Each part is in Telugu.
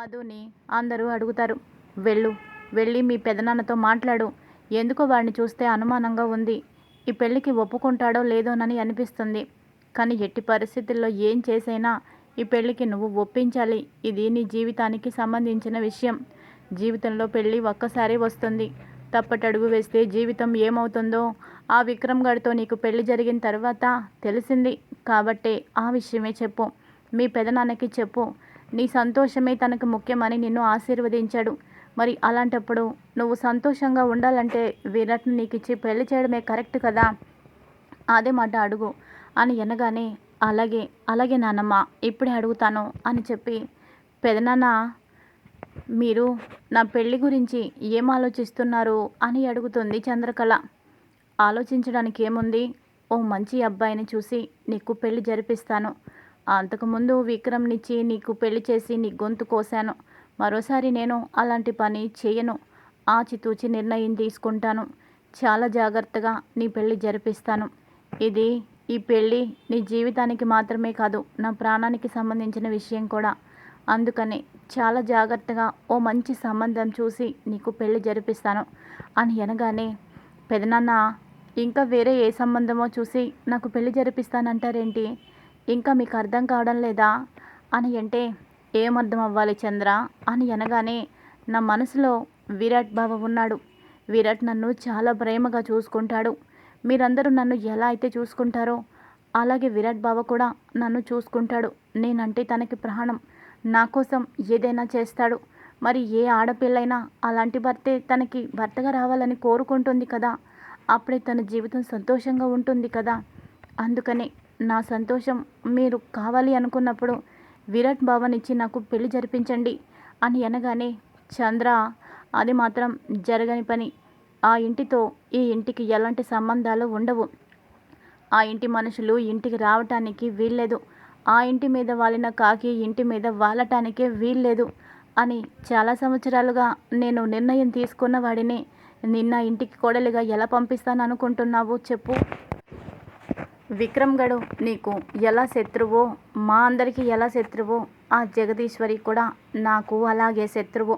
మధుని అందరూ అడుగుతారు. వెళ్ళు వెళ్ళి మీ పెదనాన్నతో మాట్లాడు. ఎందుకో వాడిని చూస్తే అనుమానంగా ఉంది. ఈ పెళ్ళికి ఒప్పుకుంటాడో లేదోనని అనిపిస్తుంది. కానీ ఎట్టి పరిస్థితుల్లో ఏం చేసైనా ఈ పెళ్ళికి నువ్వు ఒప్పించాలి. ఇది నీ జీవితానికి సంబంధించిన విషయం. జీవితంలో పెళ్ళి ఒక్కసారి వస్తుంది. తప్పటడుగు వేస్తే జీవితం ఏమవుతుందో ఆ విక్రమ్ గారితో నీకు పెళ్ళి జరిగిన తర్వాత తెలిసింది కాబట్టే ఆ విషయమే చెప్పు. మీ పెదనాన్నకి చెప్పు. నీ సంతోషమే తనకు ముఖ్యమని నిన్ను ఆశీర్వదించాడు. మరి అలాంటప్పుడు నువ్వు సంతోషంగా ఉండాలంటే విరాట్ని నీకు ఇచ్చి పెళ్ళి చేయడమే కరెక్ట్ కదా? అదే మాట అడుగు. అని అనగానే అలాగే అలాగే నానమ్మ ఇప్పుడే అడుగుతాను అని చెప్పి పెదనాన్న మీరు నా పెళ్ళి గురించి ఏం ఆలోచిస్తున్నారు అని అడుగుతుంది చంద్రకళ. ఆలోచించడానికి ఏముంది? ఓ మంచి అబ్బాయిని చూసి నీకు పెళ్ళి జరిపిస్తాను. అంతకుముందు విక్రమ్నిచ్చి నీకు పెళ్ళి చేసి నీ గొంతు కోశాను. మరోసారి నేను అలాంటి పని చేయను. ఆచితూచి నిర్ణయం తీసుకుంటాను. చాలా జాగ్రత్తగా నీ పెళ్ళి జరిపిస్తాను. ఇది ఈ పెళ్ళి నీ జీవితానికి మాత్రమే కాదు నా ప్రాణానికి సంబంధించిన విషయం కూడా. అందుకని చాలా జాగ్రత్తగా ఓ మంచి సంబంధం చూసి నీకు పెళ్ళి జరిపిస్తాను. అని అనగానే పెదనాన్న ఇంకా వేరే ఏ సంబంధమో చూసి నాకు పెళ్ళి జరిపిస్తానంటారేంటి? ఇంకా మీకు అర్థం కావడం లేదా? అని అంటే ఏం అర్థం అవ్వాలి చంద్ర? అని అనగానే నా మనసులో విరాట్ బాబు ఉన్నాడు. విరాట్ నన్ను చాలా ప్రేమగా చూసుకుంటాడు. మీరందరూ నన్ను ఎలా అయితే చూసుకుంటారో అలాగే విరాట్ బావ కూడా నన్ను చూసుకుంటాడు. నేనంటే తనకి ప్రాణం. నా కోసం ఏదైనా చేస్తాడు. మరి ఏ ఆడపిల్లైనా అలాంటి భర్తే తనకి భర్తగా రావాలని కోరుకుంటుంది కదా? అప్పుడే తన జీవితం సంతోషంగా ఉంటుంది కదా? అందుకనే నా సంతోషం మీరు కావాలి అనుకున్నప్పుడు విరాట్ బావనిచ్చి నాకు పెళ్ళి జరిపించండి అని అనగానే చంద్ర అది మాత్రం జరగని పని. ఆ ఇంటితో ఈ ఇంటికి ఎలాంటి సంబంధాలు ఉండవు. ఆ ఇంటి మనుషులు ఇంటికి రావటానికి వీల్లేదు. ఆ ఇంటి మీద వాలిన కాకి ఇంటి మీద వాలటానికే వీల్లేదు అని చాలా సంవత్సరాలుగా నేను నిర్ణయం తీసుకున్న వాడిని నిన్న ఇంటికి కోడలిగా ఎలా పంపిస్తాను అనుకుంటున్నావు చెప్పు. విక్రమ్ గడు నీకు ఎలా శత్రువో మా అందరికీ ఎలా శత్రువో ఆ జగదీశ్వరి కూడా నాకు అలాగే శత్రువు.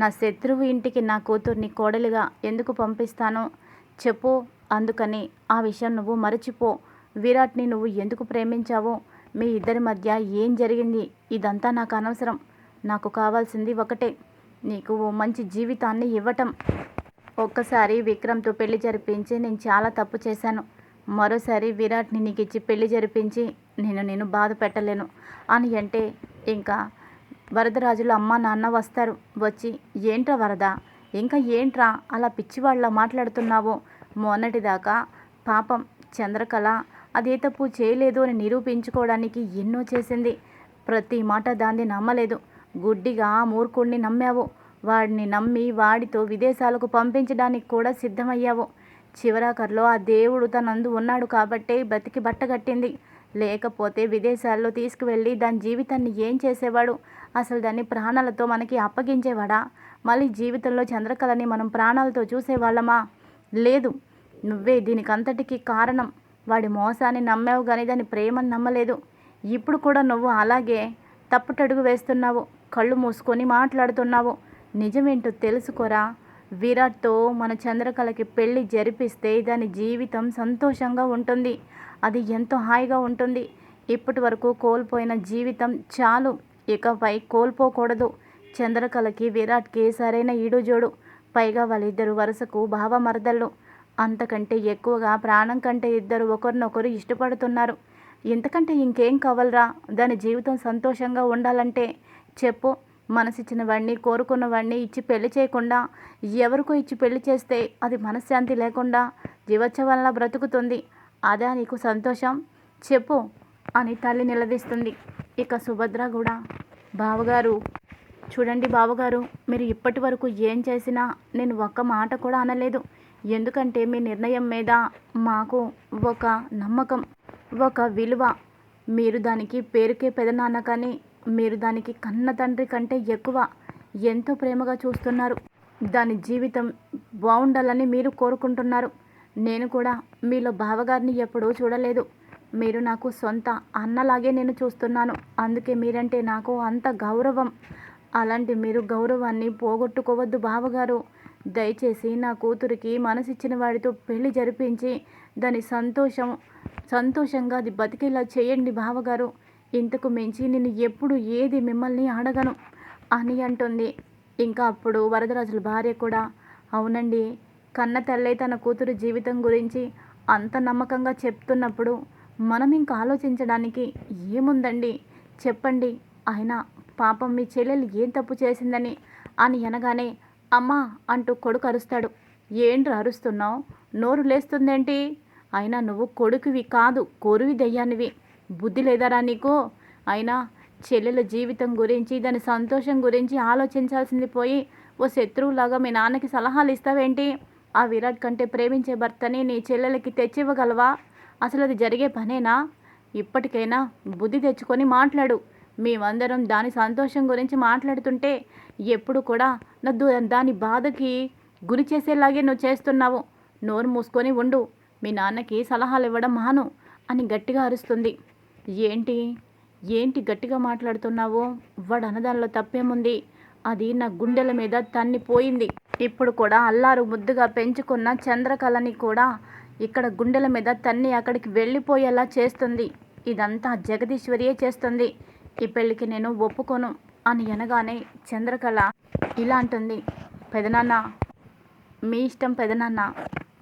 నా శత్రువు ఇంటికి నా కూతుర్ని కోడలిగా ఎందుకు పంపిస్తాను చెప్పు. అందుకని ఆ విషయం నువ్వు మరచిపో. విరాట్ని నువ్వు ఎందుకు ప్రేమించావో మీ ఇద్దరి మధ్య ఏం జరిగింది ఇదంతా నాకు అనవసరం. నాకు కావాల్సింది ఒకటే నీకు ఓ మంచి జీవితాన్ని ఇవ్వటం. ఒక్కసారి విక్రమ్తో పెళ్ళి జరిపించి నేను చాలా తప్పు చేశాను. మరోసారి విరాట్ని నీకు ఇచ్చి పెళ్ళి జరిపించి నేను నేను బాధ పెట్టలేను. అని అంటే ఇంకా వరదరాజుల అమ్మ నాన్న వస్తారు. వచ్చి ఏంట్రా వరద? ఇంకా ఏంట్రా? అలా పిచ్చివాళ్ళ మాట్లాడుతున్నావు? మొన్నటిదాకా పాపం చంద్రకళ అదే తప్పు చేయలేదు అని నిరూపించుకోవడానికి ఎన్నో చేసింది. ప్రతి మాట దాన్ని నమ్మలేదు. గుడ్డిగా మూర్ఖుడిని నమ్మావు. వాడిని నమ్మి వాడితో విదేశాలకు పంపించడానికి కూడా సిద్ధమయ్యావు. చివరాఖర్లో ఆ దేవుడు తనందు ఉన్నాడు కాబట్టే బతికి బట్టగట్టింది లేకపోతే విదేశాల్లో తీసుకువెళ్ళి దాని జీవితాన్ని ఏం చేసేవాడు? అసలు దాన్ని ప్రాణాలతో మనకి అప్పగించేవాడా? మళ్ళీ జీవితంలో చంద్రకళని మనం ప్రాణాలతో చూసేవాళ్ళమా? లేదు. నువ్వే దీనికంతటికి కారణం. వాడి మోసాన్ని నమ్మావు కానీ దాని ప్రేమను నమ్మలేదు. ఇప్పుడు కూడా నువ్వు అలాగే తప్పుటడుగు వేస్తున్నావు. కళ్ళు మూసుకొని మాట్లాడుతున్నావు. నిజమేంటో తెలుసుకోరా? విరాట్తో మన చంద్రకళకి పెళ్ళి జరిపిస్తే దాని జీవితం సంతోషంగా ఉంటుంది. అది ఎంతో హాయిగా ఉంటుంది. ఇప్పటి వరకు కోల్పోయిన జీవితం చాలు. ఇకపై కోల్పోకూడదు. చంద్రకళకి విరాట్కి సరైన ఈడుజోడు. పైగా వాళ్ళిద్దరు వరుసకు భావమరదళ్ళు. అంతకంటే ఎక్కువగా ప్రాణం కంటే ఇద్దరు ఒకరినొకరు ఇష్టపడుతున్నారు. ఇంతకంటే ఇంకేం కావాలరా? దాని జీవితం సంతోషంగా ఉండాలంటే చెప్పు. మనసిచ్చిన వాడిని కోరుకున్న వాడిని ఇచ్చి పెళ్ళి చేయకుండా ఎవరికో ఇచ్చి పెళ్ళి చేస్తే అది మనశ్శాంతి లేకుండా జీవోత్సవంలా బ్రతుకుతుంది. అదా నీకు సంతోషం? చెప్పు అని తల్లి నిలదీస్తుంది. ఇక సుభద్ర కూడా బావగారు చూడండి బావగారు మీరు ఇప్పటి వరకు ఏం చేసినా నేను ఒక్క మాట కూడా అనలేదు. ఎందుకంటే మీ నిర్ణయం మీద మాకు ఒక నమ్మకం ఒక విలువ. మీరు దానికి పేరుకే పెదనాన్న కానీ మీరు దానికి కన్న తండ్రి కంటే ఎక్కువ ఎంతో ప్రేమగా చూస్తున్నారు. దాని జీవితం బాగుండాలని మీరు కోరుకుంటున్నారు. నేను కూడా మీలో బావగారిని ఎప్పుడూ చూడలేదు. మీరు నాకు సొంత అన్నలాగే నేను చూస్తున్నాను. అందుకే మీరంటే నాకు అంత గౌరవం. అలాంటి మీరు గౌరవాన్ని పోగొట్టుకోవద్దు బావగారు. దయచేసి నా కూతురికి మనసిచ్చిన వాడితో పెళ్ళి జరిపించి దాని సంతోషం సంతోషంగా అది బతికేలా చేయండి బావగారు. ఇంతకు మించి నేను ఎప్పుడు ఏది మిమ్మల్ని అడగను అని అంటుంది. ఇంకా అప్పుడు వరదరాజుల భార్య కూడా అవునండి కన్న తల్లే తన కూతురు జీవితం గురించి అంత నమ్మకంగా చెప్తున్నప్పుడు మనం ఇంకా ఆలోచించడానికి ఏముందండి? చెప్పండి. ఆయన పాపం మీ చెల్లెలు ఏం తప్పు చేసిందని అని అనగానే అమ్మా అంటూ కొడుకు అరుస్తాడు. ఏంటి అరుస్తున్నావు? నోరు లేస్తుందేంటి? అయినా నువ్వు కొడుకువి కాదు కొరువి దయ్యానివి. బుద్ధి లేదరా నీకు? అయినా చెల్లెల జీవితం గురించి దాని సంతోషం గురించి ఆలోచించాల్సింది పోయి ఓ శత్రువులాగా మీ నాన్నకి సలహాలు ఇస్తావేంటి? ఆ విరాట్ కంటే ప్రేమించే భర్తని నీ చెల్లెలకి తెచ్చివ్వగలవా? అసలు అది జరిగే పనేనా? ఇప్పటికైనా బుద్ధి తెచ్చుకొని మాట్లాడు. మేమందరం దాని సంతోషం గురించి మాట్లాడుతుంటే ఎప్పుడు కూడా నా దాని బాధకి గురి చేసేలాగే నువ్వు చేస్తున్నావు. నోరు మూసుకొని ఉండు. మీ నాన్నకి సలహాలు ఇవ్వడం మాను అని గట్టిగా అరుస్తుంది. ఏంటి? ఏంటి గట్టిగా మాట్లాడుతున్నావు? వాడు అన్నదానిలో తప్పేముంది? అది నా గుండెల మీద తన్నిపోయింది. ఇప్పుడు కూడా అల్లారు ముద్దుగా పెంచుకున్న చంద్రకళని కూడా ఇక్కడ గుండెల మీద తన్ని అక్కడికి వెళ్ళిపోయేలా చేస్తుంది. ఇదంతా జగదీశ్వరియే చేస్తుంది. ఈ పెళ్ళికి నేను ఒప్పుకోను అని అనగానే చంద్రకళ ఇలా అంటుంది. పెదనాన్న మీ ఇష్టం పెదనాన్న.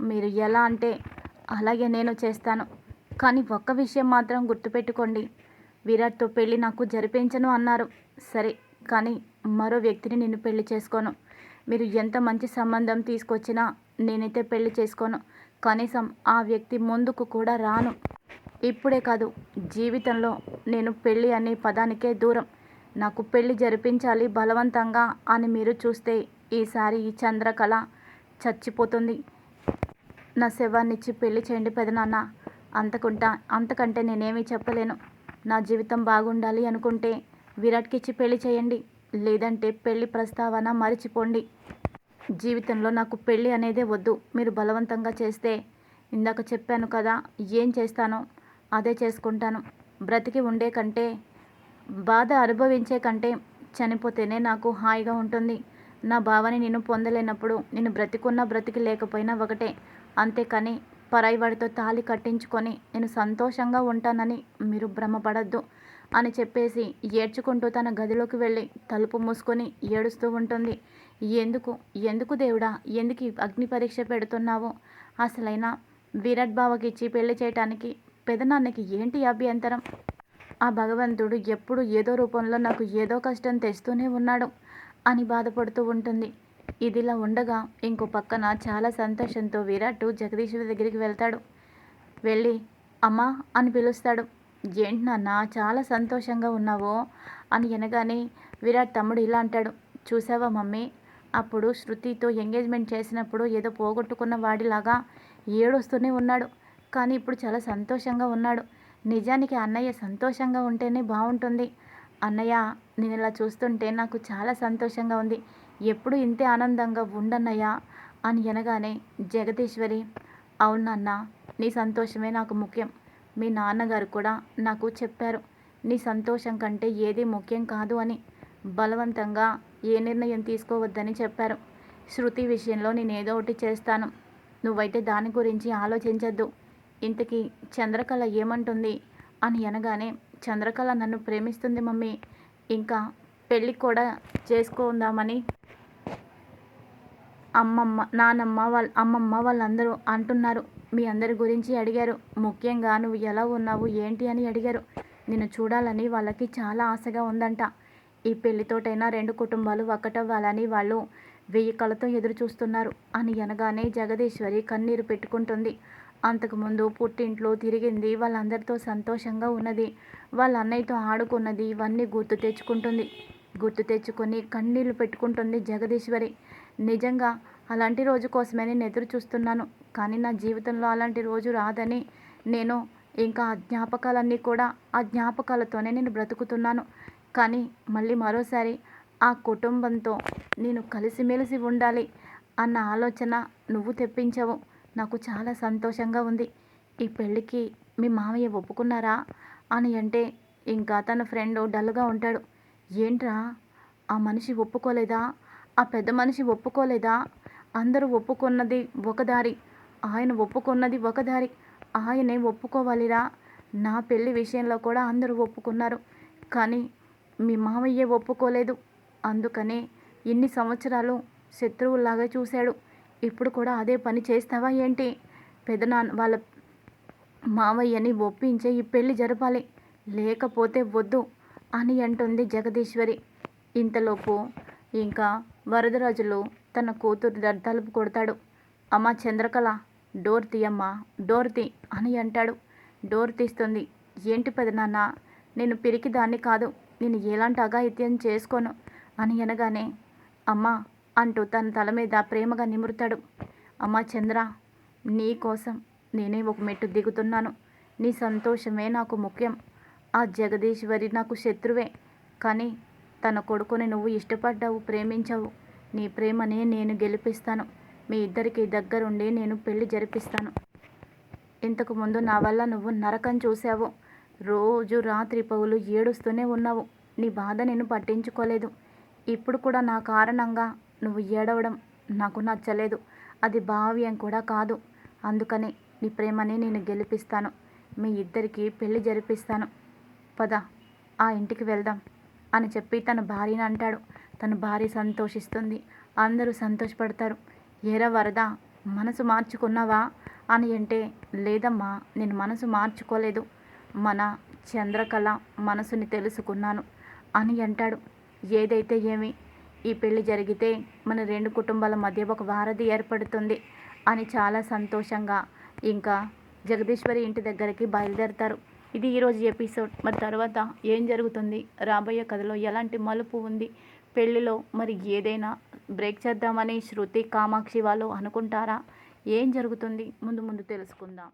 మీరు ఎలా అంటే అలాగే నేను చేస్తాను. కానీ ఒక్క విషయం మాత్రం గుర్తుపెట్టుకోండి. విరాట్తో పెళ్ళి నాకు జరిపించను అన్నారు. సరే కానీ మరో వ్యక్తిని నేను పెళ్ళి చేసుకోను. మీరు ఎంత మంచి సంబంధం తీసుకొచ్చినా నేనైతే పెళ్ళి చేసుకోను. కనీసం ఆ వ్యక్తి ముందుకు కూడా రాను. ఇప్పుడే కాదు జీవితంలో నేను పెళ్ళి అనే పదానికే దూరం. నాకు పెళ్ళి జరిపించాలి బలవంతంగా అని మీరు చూస్తే ఈసారి ఈ చంద్రకళ చచ్చిపోతుంది. నా శవాన్నిచ్చి పెళ్ళి చేయండి పెదనాన్న. అంతకుంటా అంతకంటే నేనేమీ చెప్పలేను. నా జీవితం బాగుండాలి అనుకుంటే విరాట్కి ఇచ్చి పెళ్ళి చేయండి. లేదంటే పెళ్ళి ప్రస్తావన మరిచిపోండి. జీవితంలో నాకు పెళ్ళి అనేదే వద్దు. మీరు బలవంతంగా చేస్తే ఇందాక చెప్పాను కదా ఏం చేస్తానో అదే చేసుకుంటాను. బ్రతికి ఉండే కంటే బాధ అనుభవించే కంటే చనిపోతేనే నాకు హాయిగా ఉంటుంది. నా భావని నేను పొందలేనప్పుడు నేను బ్రతికున్నా బ్రతికి లేకపోయినా ఒకటే. అంతేకాని పరాయి తాళి కట్టించుకొని నేను సంతోషంగా ఉంటానని మీరు భ్రమపడద్దు అని చెప్పేసి ఏడ్చుకుంటూ తన గదిలోకి వెళ్ళి తలుపు మూసుకొని ఏడుస్తూ ఉంటుంది. ఎందుకు? ఎందుకు దేవుడా? ఎందుకు అగ్ని పరీక్ష పెడుతున్నావు? అసలైనా విరాట్ బావకి ఇచ్చి పెళ్ళి చేయటానికి పెదనాన్నకి ఏంటి అభ్యంతరం? ఆ భగవంతుడు ఎప్పుడు ఏదో రూపంలో నాకు ఏదో కష్టం తెస్తూనే ఉన్నాడు అని బాధపడుతూ ఉంటుంది. ఇదిలా ఉండగా ఇంకో పక్కన చాలా సంతోషంతో విరాట్ జగదీశ్వరి దగ్గరికి వెళ్తాడు. వెళ్ళి అమ్మా అని పిలుస్తాడు. ఏంటి నాన్న చాలా సంతోషంగా ఉన్నావో అని అనగానే విరాట్ తమ్ముడు ఇలా అంటాడు. చూసావా మమ్మీ అప్పుడు శృతితో ఎంగేజ్మెంట్ చేసినప్పుడు ఏదో పోగొట్టుకున్న వాడిలాగా ఏడొస్తూనే ఉన్నాడు. కానీ ఇప్పుడు చాలా సంతోషంగా ఉన్నాడు. నిజానికి అన్నయ్య సంతోషంగా ఉంటేనే బాగుంటుంది అన్నయ్య నేను ఇలా చూస్తుంటే నాకు చాలా సంతోషంగా ఉంది. ఎప్పుడు ఇంతే ఆనందంగా ఉండన్నయ్యా అని అనగానే జగదీశ్వరి అవునన్న నీ సంతోషమే నాకు ముఖ్యం. మీ నాన్నగారు కూడా నాకు చెప్పారు నీ సంతోషం కంటే ఏది ముఖ్యం కాదు అని. బలవంతంగా ఏ నిర్ణయం తీసుకోవద్దని చెప్పారు. శృతి విషయంలో నేను ఏదో ఒకటి చేస్తాను. నువ్వైతే దాని గురించి ఆలోచించద్దు. ఇంతకీ చంద్రకళ ఏమంటుంది? అని అనగానే చంద్రకళ నన్ను ప్రేమిస్తుంది మమ్మీ. ఇంకా పెళ్ళి కూడా చేసుకుందామని అమ్మమ్మ నానమ్మ వాళ్ళ అమ్మమ్మ వాళ్ళందరూ అంటున్నారు. మీ అందరి గురించి అడిగారు. ముఖ్యంగా నువ్వు ఎలా ఉన్నావు? ఏంటి అని అడిగారు. నిన్ను చూడాలని వాళ్ళకి చాలా ఆశగా ఉందంట. ఈ పెళ్ళితోటైనా రెండు కుటుంబాలు ఒకటవ్వాలని వాళ్ళు వెయ్యి కళ్ళతో ఎదురు చూస్తున్నారు అని అనగానే జగదీశ్వరి కన్నీరు పెట్టుకుంటుంది. అంతకుముందు పుట్టింట్లో తిరిగింది వాళ్ళందరితో సంతోషంగా ఉన్నది. వాళ్ళ అన్నయ్యతో ఆడుకున్నది ఇవన్నీ గుర్తు తెచ్చుకుంటుంది. గుర్తు తెచ్చుకొని కన్నీళ్ళు పెట్టుకుంటుంది జగదీశ్వరి. నిజంగా అలాంటి రోజు కోసమే నేను ఎదురు చూస్తున్నాను. కానీ నా జీవితంలో అలాంటి రోజు రాదని నేను ఇంకా ఆ జ్ఞాపకాలన్నీ కూడా ఆ జ్ఞాపకాలతోనే నేను బ్రతుకుతున్నాను. కానీ మళ్ళీ మరోసారి ఆ కుటుంబంతో నేను కలిసిమెలిసి ఉండాలి అన్న ఆలోచన నువ్వు తెప్పించావు. నాకు చాలా సంతోషంగా ఉంది. ఈ పెళ్ళికి మీ మామయ్య ఒప్పుకున్నారా? అని అంటే ఇంకా తన ఫ్రెండ్ డల్గా ఉంటాడు. ఏంట్రా? ఆ మనిషి ఒప్పుకోలేదా? ఆ పెద్ద మనిషి ఒప్పుకోలేదా? అందరూ ఒప్పుకున్నది ఒక దారి. ఆయన ఒప్పుకున్నది ఒక దారి. ఆయనే ఒప్పుకోవాలిరా. నా పెళ్ళి విషయంలో కూడా అందరూ ఒప్పుకున్నారు. కానీ మీ మావయ్య ఒప్పుకోలేదు. అందుకనే ఇన్ని సంవత్సరాలు శత్రువులాగా చూశాడు. ఇప్పుడు కూడా అదే పని చేస్తావా ఏంటి? పెదనాన్న వాళ్ళ మావయ్యని ఒప్పించే ఈ పెళ్ళి జరపాలి. లేకపోతే వద్దు అని అంటుంది జగదీశ్వరి. ఇంతలోపు ఇంకా వరదరాజులు తన కూతురు ద- తలుపు కొడతాడు. అమ్మ చంద్రకళ డోర్ తీయమ్మా డోర్ తీ అని అంటాడు. డోర్ తీస్తుంది. ఏంటి పెదనాన్న నేను పిరికి దాన్ని కాదు. నేను ఎలాంటి అఘాయిత్యం చేసుకోను? అని అనగానే అమ్మా అంటూ తన తల మీద ప్రేమగా నిమురుతాడు. అమ్మా చంద్ర నీ కోసం నేనే ఒక మెట్టు దిగుతున్నాను. నీ సంతోషమే నాకు ముఖ్యం. ఆ జగదీశ్వరి నాకు శత్రువే. కానీ తన కొడుకుని నువ్వు ఇష్టపడ్డావు ప్రేమించావు. నీ ప్రేమనే నేను గెలిపిస్తాను. మీ ఇద్దరికి దగ్గరుండి నేను పెళ్ళి జరిపిస్తాను. ఇంతకు ముందు నా వల్ల నువ్వు నరకం చూసావు రోజు రాత్రి పగులు ఏడుస్తూనే ఉన్నావు. నీ బాధ నేను పట్టించుకోలేదు. ఇప్పుడు కూడా నా కారణంగా నువ్వు ఏడవడం నాకు నచ్చలేదు. అది భావ్యం కూడా కాదు. అందుకని నీ ప్రేమని నేను గెలిపిస్తాను. మీ ఇద్దరికి పెళ్ళి జరిపిస్తాను. పద ఆ ఇంటికి వెళ్దాం. అని చెప్పి తన భార్యని అంటాడు. తన భార్య సంతోషిస్తుంది. అందరూ సంతోషపడతారు. ఏరా వరద మనసు మార్చుకున్నావా? అని అంటే లేదమ్మా నేను మనసు మార్చుకోలేదు. మన చంద్రకళ మనసుని తెలుసుకున్నాను అని అంటాడు. ఏదైతే ఏమి ఈ పెళ్ళి జరిగితే మన రెండు కుటుంబాల మధ్య ఒక వారధి ఏర్పడుతుంది అని చాలా సంతోషంగా ఇంకా జగదీశ్వరి ఇంటి దగ్గరికి బయలుదేరతారు. ఇది ఈరోజు ఎపిసోడ్. మరి తర్వాత ఏం జరుగుతుంది? రాబోయే కథలో ఎలాంటి మలుపు ఉంది? పెళ్ళిలో మరి ఏదైనా బ్రేక్ చేద్దామని శృతి కామాక్షి వాళ్ళు అనుకుంటారా? ఏం జరుగుతుంది? ముందు ముందు తెలుసుకుందాం.